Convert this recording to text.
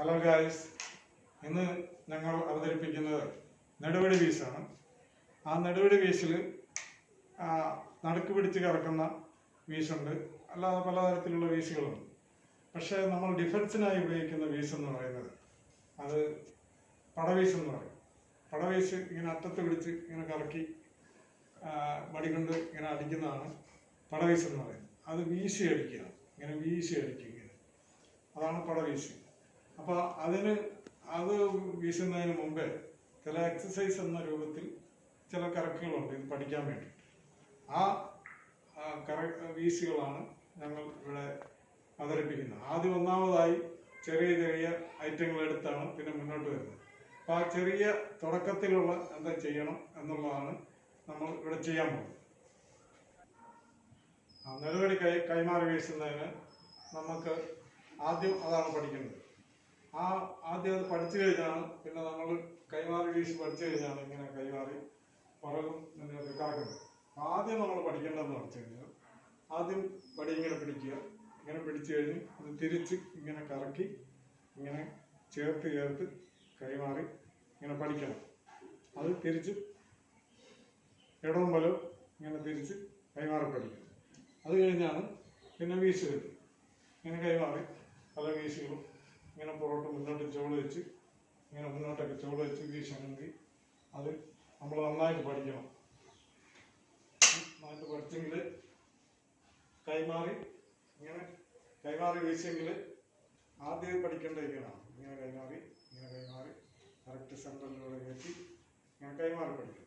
Hello guys ഇന്ന് ഞങ്ങൾ അവതരിപ്പിക്കുന്നത് നെടുവടി വീസാണ്. ആ നെടുവടി വീസിൽ നടുക്ക് പിടിച്ച് കറക്കുന്ന വീസുണ്ട് അല്ലാതെ പലതരത്തിലുള്ള വീസുകളുണ്ട് പക്ഷേ നമ്മൾ ഡിഫൻസിനായി ഉപയോഗിക്കുന്ന എന്ന് പറയുന്നത് അത് പടവീസ് എന്ന് പറയും. പടവീസ് ഇങ്ങനെ അറ്റത്ത് പിടിച്ച് ഇങ്ങനെ കറക്കി ആ, വടി കൊണ്ട് ഇങ്ങനെ അടിക്കുന്നതാണ് പടവീസ് എന്ന് പറയുന്നത്. അത് വീശി അടിക്കുക. ഇങ്ങനെ വീശി അടിക്കുക അതാണ് പടവീശ്. അപ്പോൾ അതിന് അത് വീശുന്നതിന് മുമ്പേ ചില എക്സസൈസ് എന്ന രൂപത്തിൽ ചില കറക്കുകളുണ്ട് ഇത് പഠിക്കാൻ വേണ്ടി ആ കറ വീശുകളാണ് ഞങ്ങൾ ഇവിടെ അവതരിപ്പിക്കുന്നത്. ആദ്യം ഒന്നാമതായി ചെറിയ ചെറിയ ഐറ്റങ്ങൾ എടുത്താണ് പിന്നെ മുന്നോട്ട് വരുന്നത്. അപ്പോൾ ആ ചെറിയ തുടക്കത്തിലുള്ള എന്താ ചെയ്യണം എന്നുള്ളതാണ് നമ്മൾ ഇവിടെ ചെയ്യാൻ പോകുന്നത്. നെടുവടി കൈ കൈമാറി വീശുന്നതിന് നമുക്ക് ആദ്യം അതാണ് പഠിക്കുന്നത് ആ ആദ്യം അത് പഠിച്ചു കഴിഞ്ഞാണ്. പിന്നെ നമ്മൾ കൈമാറി വീശി പഠിച്ചു കഴിഞ്ഞാണ് ഇങ്ങനെ കൈമാറി പുറകും മുന്നോട്ട് കറക്കുന്നത് ആദ്യം നമ്മൾ പഠിക്കേണ്ടതെന്ന് പറഞ്ഞു കഴിഞ്ഞാൽ ആദ്യം പടി ഇങ്ങനെ പിടിക്കുക. ഇങ്ങനെ പിടിച്ചു കഴിഞ്ഞ് അത് തിരിച്ച് ഇങ്ങനെ കറക്കി ഇങ്ങനെ ചേർത്ത് ചേർത്ത് കൈമാറി ഇങ്ങനെ പഠിക്കണം. അത് തിരിച്ച് ഇടവും വലവും ഇങ്ങനെ തിരിച്ച് കൈമാറി പഠിക്കണം. അത് കഴിഞ്ഞാണ് പിന്നെ വീശുക ഇങ്ങനെ കൈമാറി പല വീശുകളും ഇങ്ങനെ പുറകോട്ട് മുന്നോട്ട് ചുവട് വെച്ച് ഇങ്ങനെ മുന്നോട്ടൊക്കെ ചുവട് വെച്ച് വീശണമെങ്കിൽ അത് നമ്മൾ നന്നായിട്ട് പഠിക്കണം. നന്നായിട്ട് പഠിച്ചെങ്കിൽ കൈമാറി ഇങ്ങനെ കൈമാറി വീശെങ്കിൽ ആദ്യം പഠിക്കേണ്ട ഇങ്ങനെയാണ് ഇങ്ങനെ കൈമാറി ഇങ്ങനെ കൈമാറി കറക്റ്റ് സെന്ററിലൂടെ കയറ്റി ഇങ്ങനെ കൈമാറി പഠിക്കും